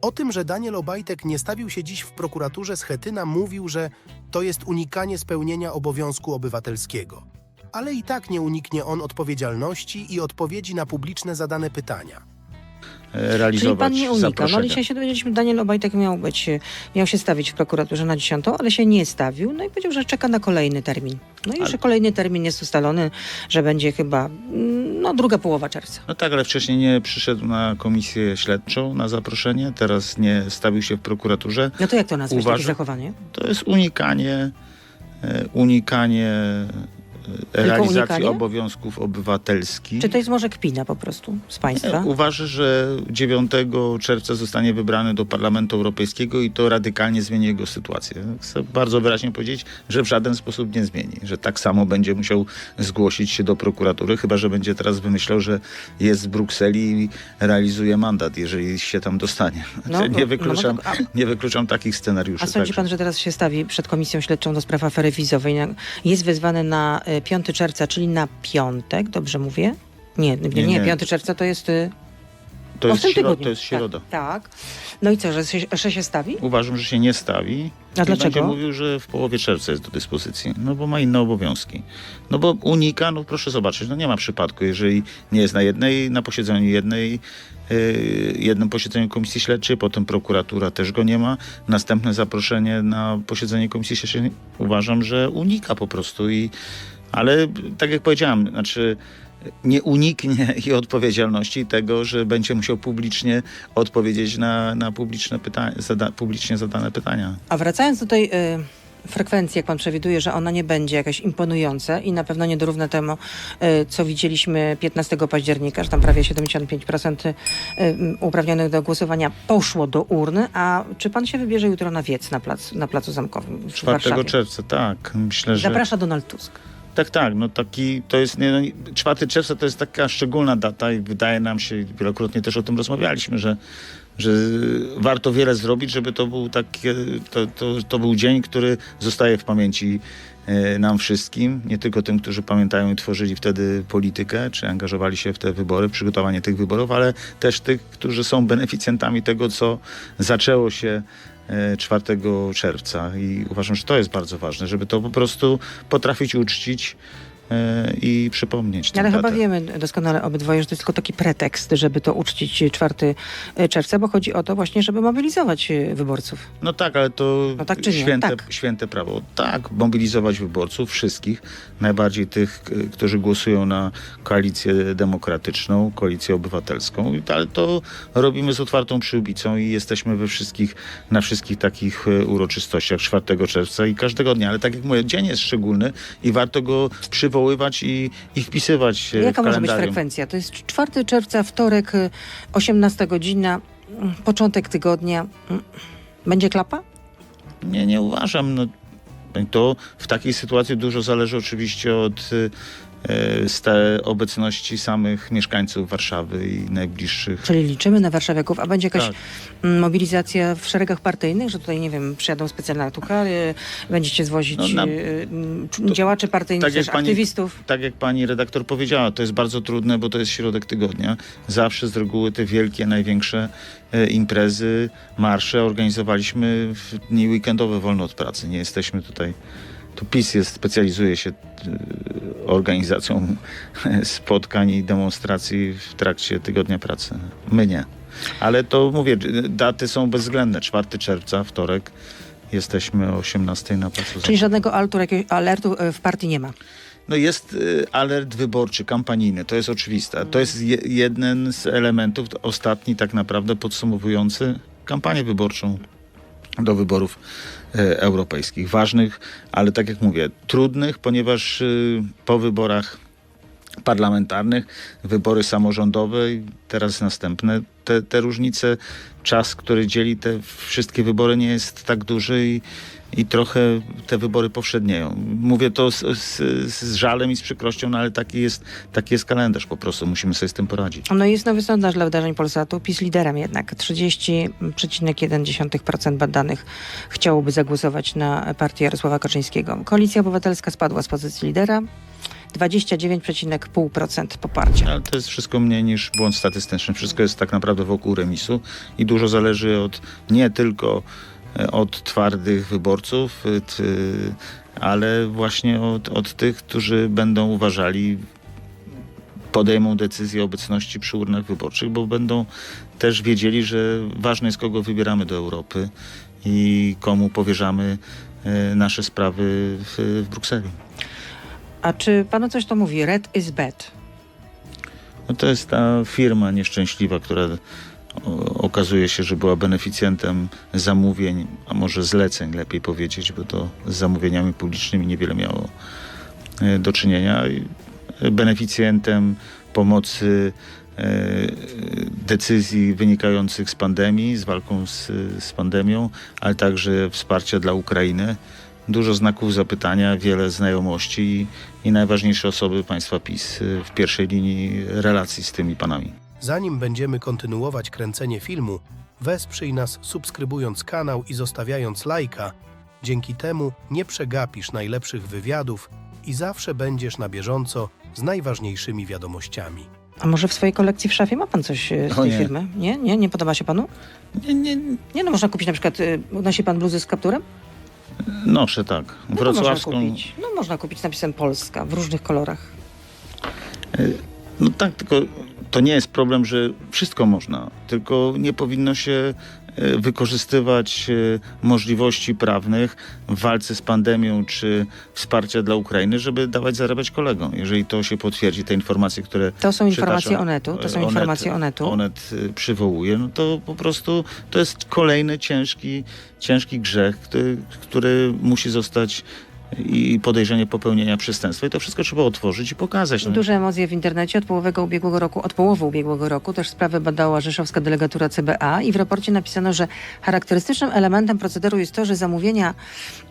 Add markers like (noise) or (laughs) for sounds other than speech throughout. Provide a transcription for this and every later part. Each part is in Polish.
O tym, że Daniel Obajtek nie stawił się dziś w prokuraturze Schetyna, mówił, że to jest unikanie spełnienia obowiązku obywatelskiego. Ale i tak nie uniknie on odpowiedzialności i odpowiedzi na publiczne zadane pytania. E, Czyli realizować pan nie unika. No ale dzisiaj się dowiedzieliśmy, Daniel Obajtek miał być, miał się stawić w prokuraturze na 10, ale się nie stawił. No i powiedział, że czeka na kolejny termin. No i Ale- że kolejny termin jest ustalony, że będzie chyba mm, no, druga połowa czerwca. No tak, ale wcześniej nie przyszedł na komisję śledczą na zaproszenie, teraz nie stawił się w prokuraturze. No to jak to nazwać, takie Uważam- zachowanie? To jest unikanie, e, unikanie e, realizacji obowiązków obywatelskich. Czy to jest może kpina po prostu z państwa? Nie, Uważa, że 9 czerwca zostanie wybrany do Parlamentu Europejskiego i to radykalnie zmieni jego sytuację. Chcę bardzo wyraźnie powiedzieć, że w żaden sposób nie zmieni, że tak samo będzie musiał zgłosić się do prokuratury, chyba że będzie teraz wymyślał, że jest w Brukseli i realizuje mandat, jeżeli się tam dostanie. No, (laughs) nie, no, wykluczam, no tak, nie wykluczam takich scenariuszy. A sądzi także. pan, że teraz się stawi przed komisją śledczą do spraw afery wizowej? Jest wezwany na 5 czerwca, czyli na piątek, dobrze mówię? Nie, nie, nie, Nie, nie. 5 czerwca to jest... y, To jest, w tym śro- tygodniu. to jest środa. Tak, tak. No i co, że się, że się stawi? Uważam, że się nie stawi. A I dlaczego? będzie mówił, że w połowie czerwca jest do dyspozycji. No bo ma inne obowiązki. No bo unika, no proszę zobaczyć, no nie ma przypadku, jeżeli nie jest na jednej, na posiedzeniu jednej, yy, jednym posiedzeniu komisji śledczej, potem prokuratura też go nie ma. Następne zaproszenie na posiedzenie komisji śledczej uważam, że unika po prostu i ale tak jak powiedziałem, znaczy nie uniknie i odpowiedzialności tego, że będzie musiał publicznie odpowiedzieć na, na publiczne pytania, zada, publicznie zadane pytania. A wracając do tej y, frekwencji, jak pan przewiduje, że ona nie będzie jakaś imponująca i na pewno nie dorówna temu, y, co widzieliśmy 15 października, że tam prawie 75% y, y, uprawnionych do głosowania poszło do urny, a czy pan się wybierze jutro na wiec na, plac, na Placu Zamkowym w 4 Warszawie? czerwca, tak. Myślę, że. Zaprasza Donald Tusk. Tak, tak. No taki to jest. Nie, no, 4 czerwca to jest taka szczególna data i wydaje nam się, wielokrotnie też o tym rozmawialiśmy, że, że warto wiele zrobić, żeby to był taki, to, to, to był dzień, który zostaje w pamięci e, nam wszystkim, nie tylko tym, którzy pamiętają i tworzyli wtedy politykę, czy angażowali się w te wybory, przygotowanie tych wyborów, ale też tych, którzy są beneficjentami tego, co zaczęło się 4 czerwca i uważam, że to jest bardzo ważne, żeby to po prostu potrafić uczcić e, i przypomnieć Ale chyba datę. wiemy doskonale obydwoje, że to jest tylko taki pretekst, żeby to uczcić 4 czerwca, bo chodzi o to właśnie, żeby mobilizować y, wyborców. No tak, ale to No tak święte, Tak. święte prawo. Tak, mobilizować wyborców, wszystkich, najbardziej tych, którzy głosują na koalicję demokratyczną, koalicję obywatelską, ale to robimy z otwartą przyłbicą i jesteśmy we wszystkich, na wszystkich takich uroczystościach 4 czerwca i każdego dnia. Ale tak jak mówię, dzień jest szczególny i warto go przywoływać i, i wpisywać e, Jaka może być frekwencja? To jest 4 czerwca, wtorek, y, 18 godzina, mm, początek tygodnia. Mm, Będzie klapa? Nie, nie uważam. No, to w takiej sytuacji dużo zależy oczywiście od y, z te obecności samych mieszkańców Warszawy i najbliższych. Czyli liczymy na warszawiaków, a będzie jakaś Tak. mobilizacja w szeregach partyjnych, że tutaj, nie wiem, przyjadą specjalne autokary, będziecie zwozić No, na- mm, działaczy partyjnych, tak też pani- aktywistów. Tak jak pani redaktor powiedziała, to jest bardzo trudne, bo to jest środek tygodnia. Zawsze z reguły te wielkie, największe e, imprezy, marsze organizowaliśmy w dni weekendowe wolne od pracy. Nie jesteśmy tutaj. Tu PiS jest, specjalizuje się e, organizacją (laughs) spotkań i demonstracji w trakcie tygodnia pracy. My nie. Ale to mówię, daty są bezwzględne. 4 czerwca, wtorek. Jesteśmy o 18 na placu Czyli żadnego alertu, y, w partii nie ma. no jest y, alert wyborczy, kampanijny, to jest oczywiste. To jest je, jeden z elementów, ostatni tak naprawdę podsumowujący kampanię wyborczą do wyborów europejskich. Ważnych, ale tak jak mówię, trudnych, ponieważ y, po wyborach parlamentarnych, wybory samorządowe i teraz następne, te, te różnice, czas, który dzieli te wszystkie wybory nie jest tak duży i, i trochę te wybory powszednieją. Mówię to z, z, z żalem i z przykrością, no ale taki jest, taki jest kalendarz po prostu, musimy sobie z tym poradzić. No jest nowy sondaż dla wydarzeń Polsatu. PiS liderem jednak. 30,1% badanych chciałoby zagłosować na partię Jarosława Kaczyńskiego. Koalicja Obywatelska spadła z pozycji lidera. 29,5% poparcia. Ale to jest wszystko mniej niż błąd statystyczny. Wszystko jest tak naprawdę wokół remisu i dużo zależy od nie tylko od twardych wyborców, e, ale właśnie od, od tych, którzy będą uważali, podejmą decyzję o obecności przy urnach wyborczych, bo będą też wiedzieli, że ważne jest, kogo wybieramy do Europy i komu powierzamy e, nasze sprawy w, w Brukseli. A czy panu coś to mówi? Red is bad. No to jest ta firma nieszczęśliwa, która okazuje się, że była beneficjentem zamówień, a może zleceń, lepiej powiedzieć, bo to z zamówieniami publicznymi niewiele miało e, do czynienia. E, Beneficjentem pomocy e, decyzji wynikających z pandemii, z walką z, z pandemią, ale także wsparcia dla Ukrainy. Dużo znaków zapytania, wiele znajomości i, i najważniejsze osoby państwa PiS w pierwszej linii relacji z tymi panami. Zanim będziemy kontynuować kręcenie filmu, wesprzyj nas subskrybując kanał i zostawiając lajka. Dzięki temu nie przegapisz najlepszych wywiadów i zawsze będziesz na bieżąco z najważniejszymi wiadomościami. A może w swojej kolekcji w szafie ma pan coś e, z O tej nie. firmy? Nie? Nie? Nie podoba się panu? Nie, nie, Nie, no można kupić na przykład, y, nosi pan bluzy z kapturem? noszę tak. No to można Wrocławską. kupić. No można kupić z napisem Polska w różnych kolorach. No tak, tylko to nie jest problem, że wszystko można, tylko nie powinno się e, wykorzystywać e, możliwości prawnych w walce z pandemią czy wsparcia dla Ukrainy, żeby dawać zarabiać kolegom. Jeżeli to się potwierdzi, te informacje, które To są informacje Onetu. To są Onet- informacje Onetu. Onet przywołuje, no to po prostu to jest kolejny ciężki, ciężki grzech, który, który musi zostać i podejrzenie popełnienia przestępstwa. I to wszystko trzeba otworzyć i pokazać. No. Duże emocje w internecie od połowy ubiegłego roku, od połowy ubiegłego roku też sprawę badała rzeszowska delegatura CBA i w raporcie napisano, że charakterystycznym elementem procederu jest to, że zamówienia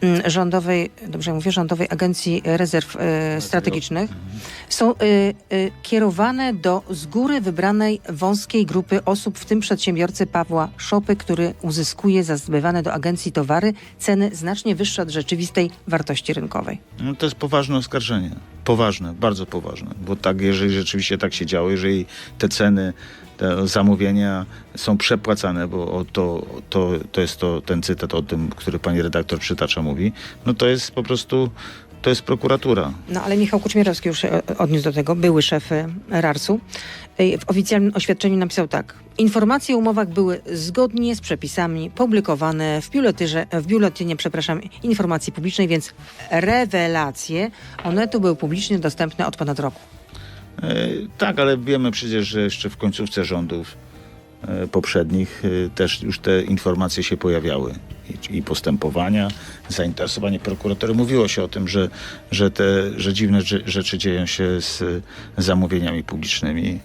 mm, rządowej, dobrze mówię, rządowej Agencji Rezerw e, Strategicznych są e, e, kierowane do z góry wybranej wąskiej grupy osób, w tym przedsiębiorcy Pawła Szopy, który uzyskuje za zbywane do agencji towary ceny znacznie wyższe od rzeczywistej wartości rynkowej. No to jest poważne oskarżenie. Poważne, bardzo poważne. Bo tak, jeżeli rzeczywiście tak się działo, jeżeli te ceny, te zamówienia są przepłacane, bo to, to, to jest to, ten cytat o tym, który pani redaktor przytacza mówi, no to jest po prostu, to jest prokuratura. No ale Michał Kuczmierowski już e, odniósł do tego, były szef RARS-u. W oficjalnym oświadczeniu napisał tak. Informacje o umowach były zgodnie z przepisami publikowane w, w biuletynie przepraszam, informacji publicznej, więc rewelacje Onetu były publicznie dostępne od ponad roku. E, tak, ale wiemy przecież, że jeszcze w końcówce rządów e, poprzednich e, też już te informacje się pojawiały. I, postępowania, zainteresowanie prokuratury. Mówiło się o tym, że, że te że dziwne rze- rzeczy dzieją się z zamówieniami publicznymi,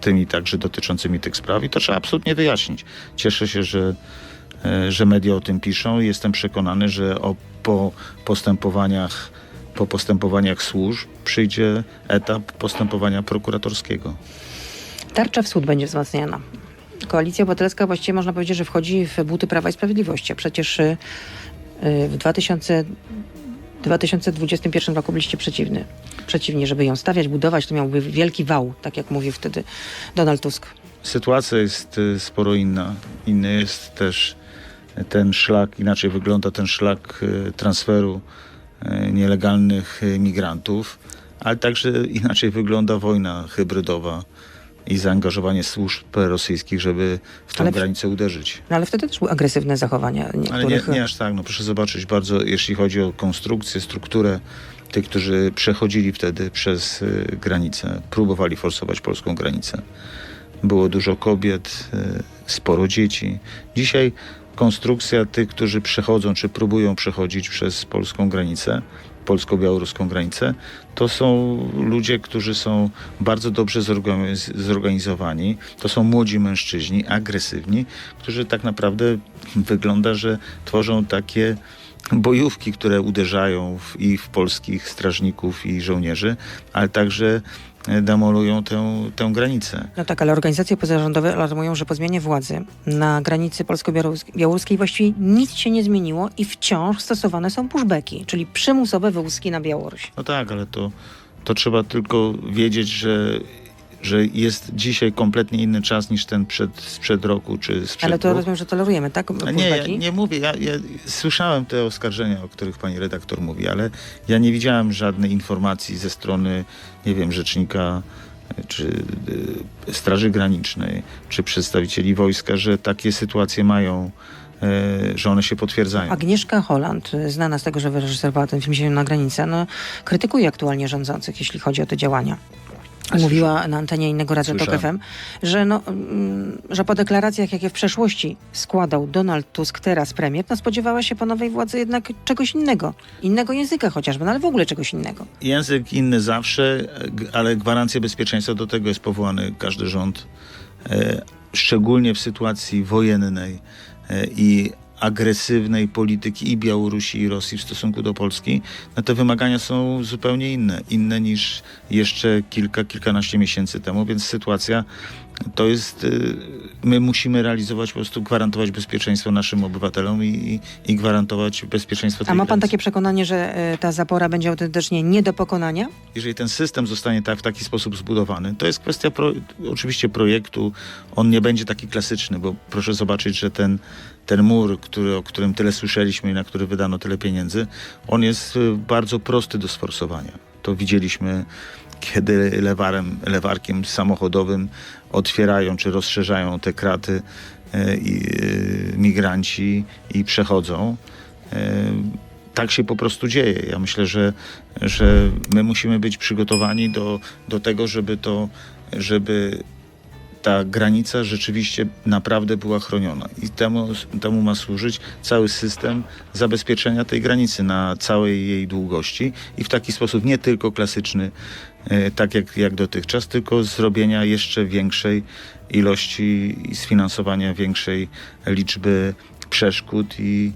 tymi także dotyczącymi tych spraw i to trzeba absolutnie wyjaśnić. Cieszę się, że, e, że media o tym piszą i jestem przekonany, że o, po postępowaniach po postępowaniach służb przyjdzie etap postępowania prokuratorskiego. Tarcza wschód będzie wzmacniana. Koalicja Obywatelska właściwie można powiedzieć, że wchodzi w buty Prawa i Sprawiedliwości, a przecież y, y, w 2000, 2021 roku byliście przeciwny. Przeciwni, żeby ją stawiać, budować, to miałby wielki wał, tak jak mówił wtedy Donald Tusk. Sytuacja jest y, sporo inna. Inny jest też ten szlak, inaczej wygląda ten szlak y, transferu y, nielegalnych migrantów, ale także inaczej wygląda wojna hybrydowa i zaangażowanie służb rosyjskich, żeby w tę Ale granicę uderzyć. No ale wtedy też były agresywne zachowania Ale nie, niektórych. nie aż tak, no proszę zobaczyć bardzo, jeśli chodzi o konstrukcję, strukturę tych, którzy przechodzili wtedy przez y, granicę, próbowali forsować polską granicę. Było dużo kobiet, y, sporo dzieci. Dzisiaj konstrukcja tych, którzy przechodzą, czy próbują przechodzić przez polską granicę, polsko-białoruską granicę, to są ludzie, którzy są bardzo dobrze zorganiz- zorganizowani. To są młodzi mężczyźni, agresywni, którzy tak naprawdę wygląda, że tworzą takie bojówki, które uderzają w, i w polskich strażników i żołnierzy, ale także e, demolują tę, tę granicę. No tak, ale organizacje pozarządowe alarmują, że po zmianie władzy na granicy polsko-białoruskiej właściwie nic się nie zmieniło i wciąż stosowane są pushbacki, czyli przymusowe wywózki na Białoruś. No tak, ale to, to trzeba tylko wiedzieć, że, że jest dzisiaj kompletnie inny czas niż ten przed, sprzed roku czy sprzed Ale to dwóch. rozumiem, że tolerujemy, tak? Nie, ja nie mówię. Ja, ja słyszałem te oskarżenia, o których pani redaktor mówi, ale ja nie widziałem żadnej informacji ze strony, nie wiem, rzecznika e, czy y, Straży Granicznej, czy przedstawicieli wojska, że takie sytuacje mają, e, że one się potwierdzają. Agnieszka Holland, znana z tego, że wyreżyserowała ten film Ziemię na granicę, no, krytykuje aktualnie rządzących, jeśli chodzi o te działania. Mówiła na antenie innego Radia Tok. FM, że, no, mm, że po deklaracjach, jakie w przeszłości składał Donald Tusk, teraz premier, no spodziewała się po nowej władzy jednak czegoś innego. Innego języka chociażby, no ale w ogóle czegoś innego. Język inny zawsze, ale gwarancję bezpieczeństwa do tego jest powołany każdy rząd. E, szczególnie w sytuacji wojennej e, i agresywnej polityki i Białorusi i Rosji w stosunku do Polski, no te wymagania są zupełnie inne. Inne niż jeszcze kilka, kilkanaście miesięcy temu, więc sytuacja to jest, y, my musimy realizować, po prostu gwarantować bezpieczeństwo naszym obywatelom i, i, i gwarantować bezpieczeństwo tej A ma pan granicy. takie przekonanie, że y, ta zapora będzie autentycznie nie do pokonania? jeżeli ten system zostanie tak, w taki sposób zbudowany, to jest kwestia pro, oczywiście projektu. On nie będzie taki klasyczny, bo proszę zobaczyć, że ten, ten mur, który, o którym tyle słyszeliśmy i na który wydano tyle pieniędzy, on jest y, bardzo prosty do sforsowania. To widzieliśmy, kiedy lewarem, lewarkiem samochodowym otwierają czy rozszerzają te kraty y, i y, migranci i przechodzą. Tak się po prostu dzieje. Ja myślę, że, że my musimy być przygotowani do, do tego, żeby to, żeby ta granica rzeczywiście naprawdę była chroniona. I temu, temu ma służyć cały system zabezpieczenia tej granicy na całej jej długości i w taki sposób nie tylko klasyczny, e, tak jak, jak dotychczas, tylko zrobienia jeszcze większej ilości i sfinansowania większej liczby przeszkód i,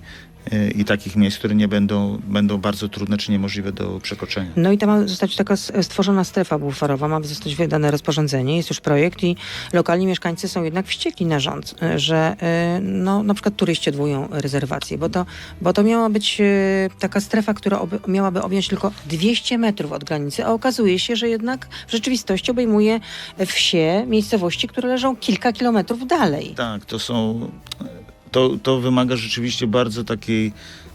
i takich miejsc, które nie będą, będą bardzo trudne czy niemożliwe do przekroczenia. No i tam ma zostać taka stworzona strefa buferowa, ma zostać wydane rozporządzenie, jest już projekt i lokalni mieszkańcy są jednak wściekli na rząd, y, że y, no, na przykład turyści odwołują rezerwacje, bo to, bo to miała być y, taka strefa, która oby, miałaby objąć tylko 200 metrów od granicy, a okazuje się, że jednak w rzeczywistości obejmuje wsie, miejscowości, które leżą kilka kilometrów dalej. Tak, to są. To, to wymaga rzeczywiście bardzo takiej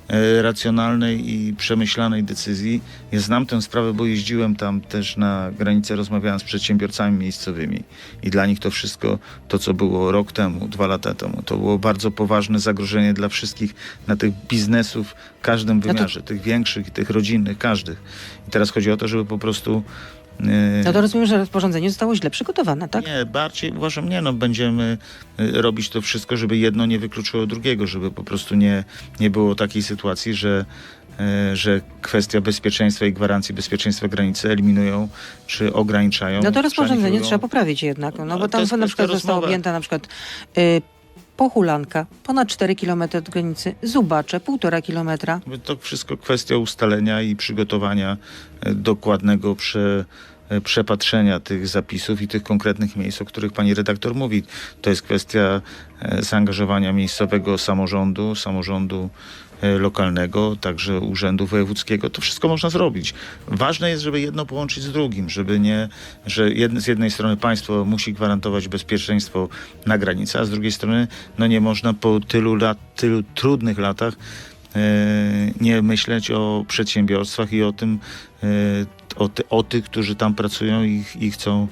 e, racjonalnej i przemyślanej decyzji. Ja znam tę sprawę, bo jeździłem tam też na granicę, rozmawiałem z przedsiębiorcami miejscowymi i dla nich to wszystko, to co było rok temu, dwa lata temu, to było bardzo poważne zagrożenie dla wszystkich na tych biznesów w każdym to- wymiarze, tych większych i tych rodzinnych, każdych. I teraz chodzi o to, żeby po prostu No to rozumiem, że rozporządzenie zostało źle przygotowane, tak? nie, bardziej uważam, nie, no będziemy y, robić to wszystko, żeby jedno nie wykluczyło drugiego, żeby po prostu nie, nie było takiej sytuacji, że, y, że kwestia bezpieczeństwa i gwarancji bezpieczeństwa granicy eliminują czy ograniczają. No to rozporządzenie trzeba poprawić jednak, no No, bo tam jest na przykład została objęta na przykład y, Pochulanka, ponad 4 km od granicy, Zubacze, 1,5 kilometra. To wszystko kwestia ustalenia i przygotowania e, dokładnego prze, e, przepatrzenia tych zapisów i tych konkretnych miejsc, o których pani redaktor mówi. To jest kwestia e, zaangażowania miejscowego samorządu, samorządu lokalnego, także urzędu wojewódzkiego. To wszystko można zrobić. Ważne jest, żeby jedno połączyć z drugim, żeby nie, że jedne, z jednej strony państwo musi gwarantować bezpieczeństwo na granicy, a z drugiej strony no nie można po tylu lat, tylu trudnych latach e, nie myśleć o przedsiębiorstwach i o tym, e, o, ty, o tych, którzy tam pracują i, i chcą,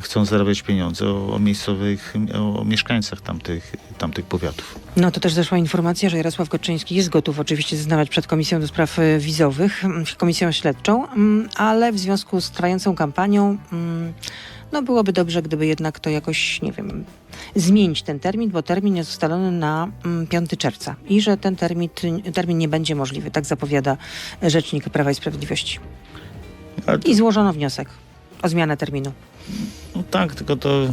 chcą zarabiać pieniądze, o, o miejscowych, o, o mieszkańcach tamtych, tamtych powiatów. No to też zeszła informacja, że Jarosław Kaczyński jest gotów oczywiście zeznawać przed Komisją do Spraw y, Wizowych, mm, Komisją Śledczą, mm, ale w związku z trwającą kampanią mm, no byłoby dobrze, gdyby jednak to jakoś, nie wiem, zmienić ten termin, bo termin jest ustalony na mm, 5 czerwca i że ten termin, termin nie będzie możliwy, tak zapowiada rzecznik Prawa i Sprawiedliwości. I złożono wniosek o zmianę terminu. No tak, tylko to,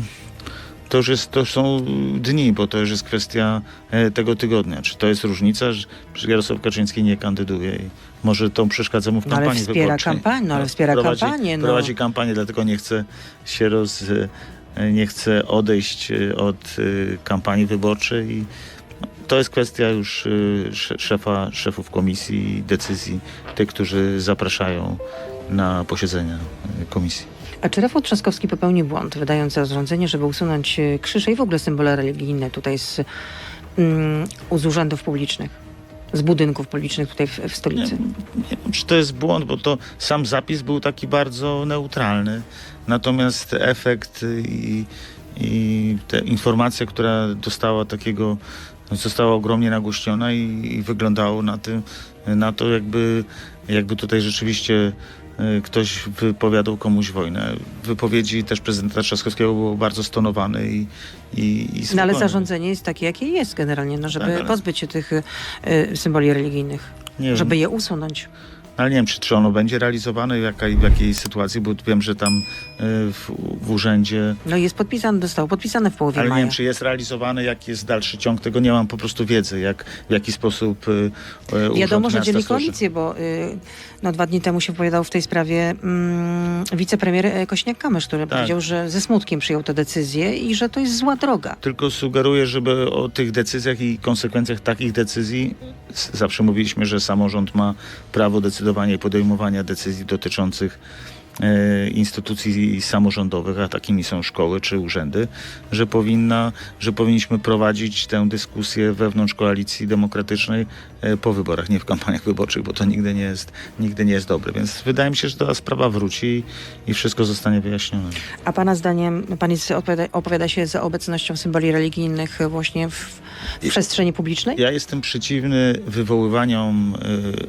to już jest, to są dni, bo to już jest kwestia e, tego tygodnia. Czy to jest różnica, że Jarosław Kaczyński nie kandyduje i może to przeszkadza mu w No ale kampanii wspiera wyborczej. kampanię, no ale wspiera prowadzi, kampanię, no. Prowadzi kampanię, dlatego nie chce się roz... e, nie chce odejść e, od kampanii wyborczej i no, to jest kwestia już sze- szefa, szefów komisji i decyzji, tych, którzy zapraszają na posiedzenia komisji. A czy Rafał Trzaskowski popełnił błąd, wydając rozporządzenie, żeby usunąć e, krzyże i w ogóle symbole religijne tutaj z, mm, z urzędów publicznych, z budynków publicznych tutaj w, w Nie, stolicy? nie wiem, czy to jest błąd, bo to sam zapis był taki bardzo neutralny. Natomiast efekt i, i informacja, która dostała takiego, została ogromnie nagłośniona i, i wyglądało na, tym, na to, jakby, jakby tutaj rzeczywiście ktoś wypowiadał komuś wojnę. Wypowiedzi też prezydenta Trzaskowskiego było bardzo stonowane i, i, i No ale zarządzenie jest takie, jakie jest generalnie, no, żeby Tak, ale- pozbyć się tych e, symboli religijnych, Nie wiem. żeby je usunąć. Ale nie wiem, czy, czy ono będzie realizowane, w jakiej, w jakiej sytuacji, bo wiem, że tam y, w, w urzędzie, No jest podpisane, zostało podpisane w połowie ale nie maja. wiem, czy jest realizowane, jaki jest dalszy ciąg tego, nie mam po prostu wiedzy, jak, w jaki sposób y, y, Wiadomo, że dzieli koalicję, bo y, no, dwa dni temu się wypowiadał w tej sprawie mm, wicepremier e, Kośniak-Kamysz, który Tak. powiedział, że ze smutkiem przyjął tę decyzję i że to jest zła droga. Tylko sugeruję, żeby o tych decyzjach i konsekwencjach takich decyzji, zawsze mówiliśmy, że samorząd ma prawo decydowania i podejmowania decyzji dotyczących instytucji samorządowych, a takimi są szkoły czy urzędy, że powinna, że powinniśmy prowadzić tę dyskusję wewnątrz koalicji demokratycznej e, po wyborach, nie w kampaniach wyborczych, bo to nigdy nie jest, nigdy nie jest dobre. Więc wydaje mi się, że ta sprawa wróci i, i wszystko zostanie wyjaśnione. A pana zdaniem, pan jest, opowiada, opowiada się za obecnością symboli religijnych właśnie w, w przestrzeni publicznej? Ja jestem przeciwny wywoływaniom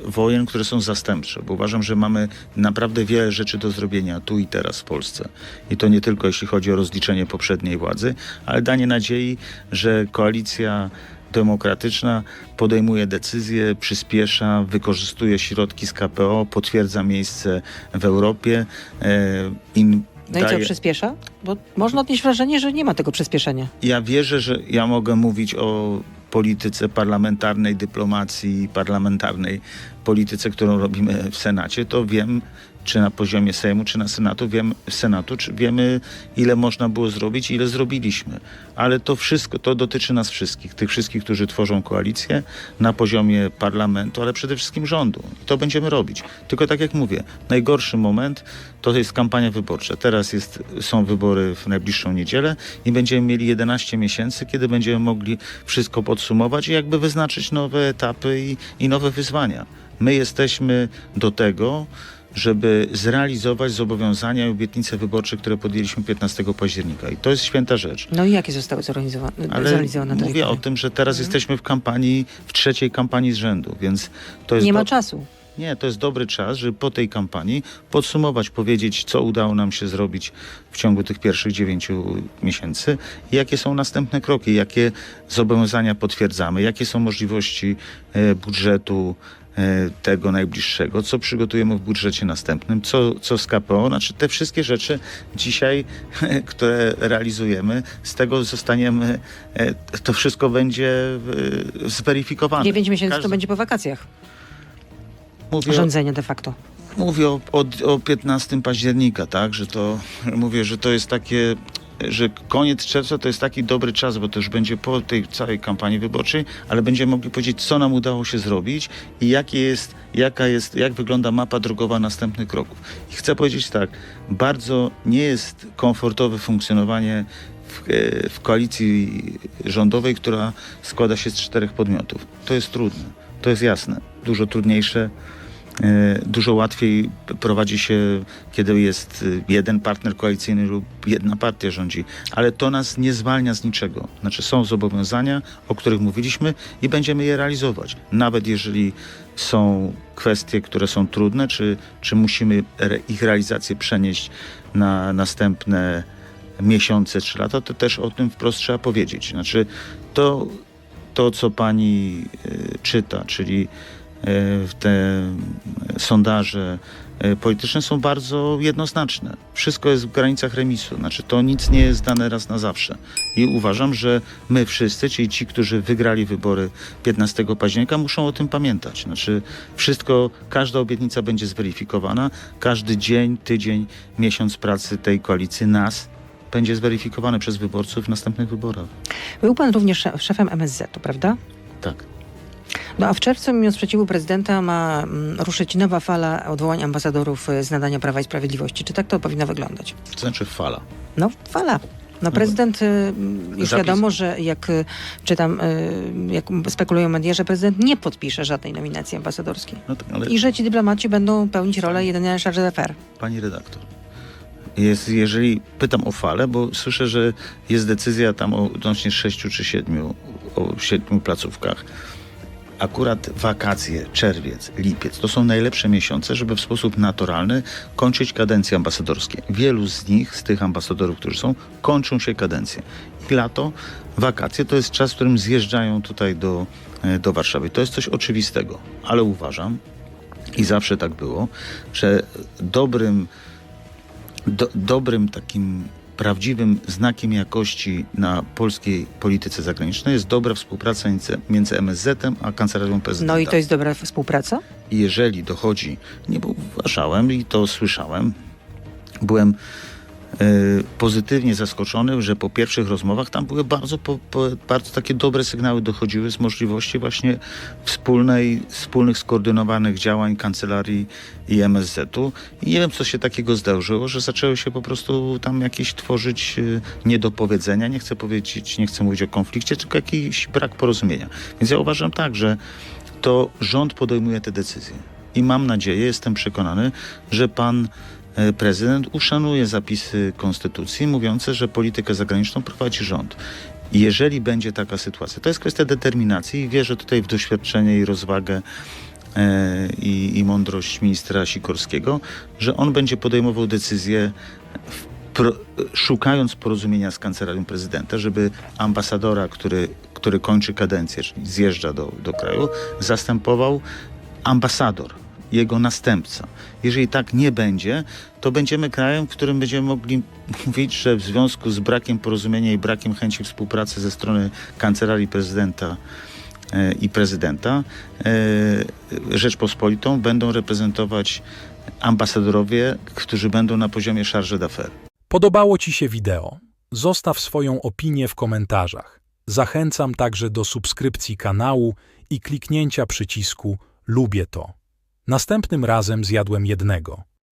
y, wojen, które są zastępcze, bo uważam, że mamy naprawdę wiele rzeczy do zrobienia tu i teraz w Polsce. I to nie tylko jeśli chodzi o rozliczenie poprzedniej władzy, ale danie nadziei, że koalicja demokratyczna podejmuje decyzje, przyspiesza, wykorzystuje środki z KPO, potwierdza miejsce w Europie. y, im No i co, daje- przyspiesza? Bo można odnieść wrażenie, że nie ma tego przyspieszenia. ja wierzę, że ja mogę mówić o polityce parlamentarnej, dyplomacji parlamentarnej, polityce, którą robimy w Senacie, to wiem, czy na poziomie Sejmu, czy na Senatu, wiem, Senatu, czy wiemy, ile można było zrobić, ile zrobiliśmy. Ale to wszystko, to dotyczy nas wszystkich, tych wszystkich, którzy tworzą koalicję na poziomie parlamentu, ale przede wszystkim rządu. I to będziemy robić. Tylko tak jak mówię, najgorszy moment to jest kampania wyborcza. Teraz jest, są wybory w najbliższą niedzielę i będziemy mieli 11 miesięcy, kiedy będziemy mogli wszystko podsumować i jakby wyznaczyć nowe etapy i, i nowe wyzwania. My jesteśmy do tego, żeby zrealizować zobowiązania i obietnice wyborcze, które podjęliśmy 15 października. I to jest święta rzecz. No i jakie zostały zorganizowane? Ale zrealizowane tej mówię o tym, że teraz jesteśmy w kampanii, w trzeciej kampanii z rzędu, więc to jest Nie ma czasu. nie, to jest dobry czas, żeby po tej kampanii podsumować, powiedzieć, co udało nam się zrobić w ciągu tych pierwszych dziewięciu miesięcy jakie są następne kroki, jakie zobowiązania potwierdzamy, jakie są możliwości e, budżetu tego najbliższego, co przygotujemy w budżecie następnym, co, co z KPO, znaczy te wszystkie rzeczy dzisiaj, (laughs) które realizujemy, z tego zostaniemy, e, to wszystko będzie e, zweryfikowane. 9 miesięcy to Każdy- będzie po wakacjach. Mówię Rządzenie de facto. Mówię o, o, o 15 października, tak, że to (laughs) mówię, że to jest takie, że koniec czerwca to jest taki dobry czas, bo to już będzie po tej całej kampanii wyborczej, ale będziemy mogli powiedzieć, co nam udało się zrobić i jakie jest, jaka jest, jak wygląda mapa drogowa następnych kroków. I chcę powiedzieć tak, bardzo nie jest komfortowe funkcjonowanie w, e, w koalicji rządowej, która składa się z czterech podmiotów. To jest trudne, to jest jasne, dużo trudniejsze Dużo łatwiej prowadzi się, kiedy jest e, jeden partner koalicyjny lub jedna partia rządzi, ale to nas nie zwalnia z niczego. Znaczy są zobowiązania, o których mówiliśmy i będziemy je realizować. Nawet jeżeli są kwestie, które są trudne, czy, czy musimy ich realizację przenieść na następne miesiące czy lata, to też o tym wprost trzeba powiedzieć. Znaczy to, to co pani y, czyta, czyli e, te sondaże e, polityczne są bardzo jednoznaczne. Wszystko jest w granicach remisu, znaczy to nic nie jest dane raz na zawsze. I uważam, że my wszyscy, czyli ci, którzy wygrali wybory 15 października, muszą o tym pamiętać. Znaczy wszystko, każda obietnica będzie zweryfikowana, każdy dzień, tydzień, miesiąc pracy tej koalicji nas będzie zweryfikowany przez wyborców w następnych wyborach. Był pan również szef- szefem MSZ-u, prawda? Tak. No a w czerwcu, mimo sprzeciwu prezydenta, ma mm, ruszyć nowa fala odwołań ambasadorów y, z nadania Prawa i Sprawiedliwości. Czy tak to powinno wyglądać? To znaczy fala. No, fala. No prezydent, y, już Zapis- wiadomo, że jak y, czytam, jak spekulują media, że prezydent nie podpisze żadnej nominacji ambasadorskiej. No tak, ale I że ci dyplomaci będą pełnić rolę jedynie charge d'affaires. pani redaktor, jest, jeżeli pytam o falę, bo słyszę, że jest decyzja tam o odnośnie sześciu czy siedmiu, o siedmiu placówkach. Akurat wakacje, czerwiec, lipiec to są najlepsze miesiące, żeby w sposób naturalny kończyć kadencje ambasadorskie. Wielu z nich, z tych ambasadorów, którzy są, kończą się kadencje. I lato, wakacje to jest czas, w którym zjeżdżają tutaj do, e, do Warszawy. To jest coś oczywistego, ale uważam, i zawsze tak było, że dobrym, do, dobrym takim prawdziwym znakiem jakości na polskiej polityce zagranicznej jest dobra współpraca między, MSZ-em a Kancelarią Prezydenta. No i to jest dobra współpraca? Jeżeli dochodzi, nie bo uważałem i to słyszałem, byłem pozytywnie zaskoczony, że po pierwszych rozmowach tam były bardzo, po, po, bardzo takie dobre sygnały dochodziły z możliwości właśnie wspólnej, wspólnych skoordynowanych działań kancelarii i MSZ-u. I nie wiem, co się takiego zdarzyło, że zaczęły się po prostu tam jakieś tworzyć e, niedopowiedzenia. Nie chcę powiedzieć, nie chcę mówić o konflikcie, tylko jakiś brak porozumienia. Więc ja uważam tak, że to rząd podejmuje te decyzje. I mam nadzieję, jestem przekonany, że pan prezydent uszanuje zapisy konstytucji mówiące, że politykę zagraniczną prowadzi rząd. Jeżeli będzie taka sytuacja, to jest kwestia determinacji i wierzę tutaj w doświadczenie i rozwagę e, i, i mądrość ministra Sikorskiego, że on będzie podejmował decyzje w pro, szukając porozumienia z kancelarią prezydenta, żeby ambasadora, który, który kończy kadencję, czyli zjeżdża do, do kraju, zastępował ambasador, jego następca. Jeżeli tak nie będzie, to będziemy krajem, w którym będziemy mogli (laughs) mówić, że w związku z brakiem porozumienia i brakiem chęci współpracy ze strony kancelarii prezydenta e, i prezydenta e, Rzeczpospolitą będą reprezentować ambasadorowie, którzy będą na poziomie charge d'affaires. Podobało Ci się wideo? Zostaw swoją opinię w komentarzach. Zachęcam także do subskrypcji kanału i kliknięcia przycisku Lubię to. Następnym razem zjadłem jednego.